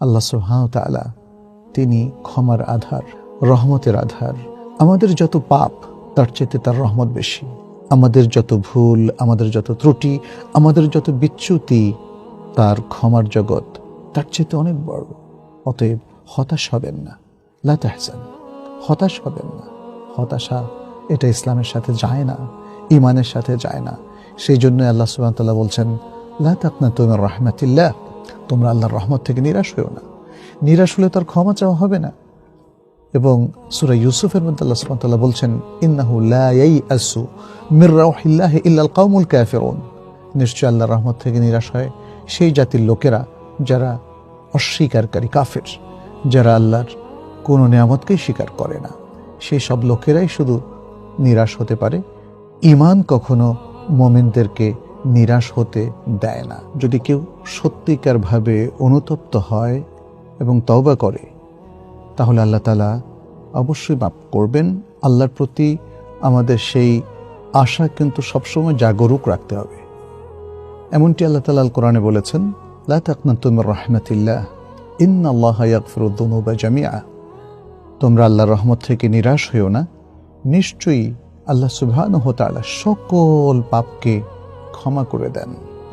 আল্লাহ সুহামতালা তিনি ক্ষমার আধার, রহমতের আধার। আমাদের যত পাপ, তার চেয়ে তার রহমত বেশি। আমাদের যত ভুল, আমাদের যত ত্রুটি, আমাদের যত বিচ্যুতি, তার ক্ষমার জগৎ তার চেয়ে অনেক বড়। অতএব হতাশ হবেন না। লাতাহসান হতাশ হবেন না। হতাশা এটা ইসলামের সাথে যায় না ইমানের সাথে যায় না। সেই জন্য আল্লাহ সুবাহতাল্লাহ বলছেন লাতাকনা তোমার রহমাতিল্লাহ। তোমরা আল্লাহর রহমত থেকে নিরাশ হয়েও না। নিরাশ হলে তার ক্ষমা চাওয়া হবে না। এবং সুরা ইউসুফের মধ্যে আল্লাহ সুবহানাহু বলছেন, ইন্নাহু মির নিশ্চয় আল্লাহর রহমত থেকে নিরাশ হয় সেই জাতির লোকেরা যারা অস্বীকারী কাফের, যারা আল্লাহর কোনো নিয়ামতকেই স্বীকার করে না। সেই সব লোকেরাই শুধু নিরাশ হতে পারে। ইমান কখনো মোমেনদেরকে নিরাশ হতে দেয় না। যদি কেউ সত্যিকারভাবে অনুতপ্ত হয় এবং তওবা করে, তাহলে আল্লাহ তালা অবশ্যই মাপ করবেন। আল্লাহর প্রতি আমাদের সেই আশা কিন্তু সবসময় জাগরুক রাখতে হবে। এমনটি আল্লাহ তালা আল কোরআনে বলেছেন, লা রহমতিল্লাহ ইন আল্লাহ জামিয়া তোমরা আল্লাহর রহমত থেকে নিরাশ হইও না। নিশ্চয়ই আল্লাহ সুবহানাহু ওয়া তাআলা সকল পাপকে ক্ষমা করে দেন।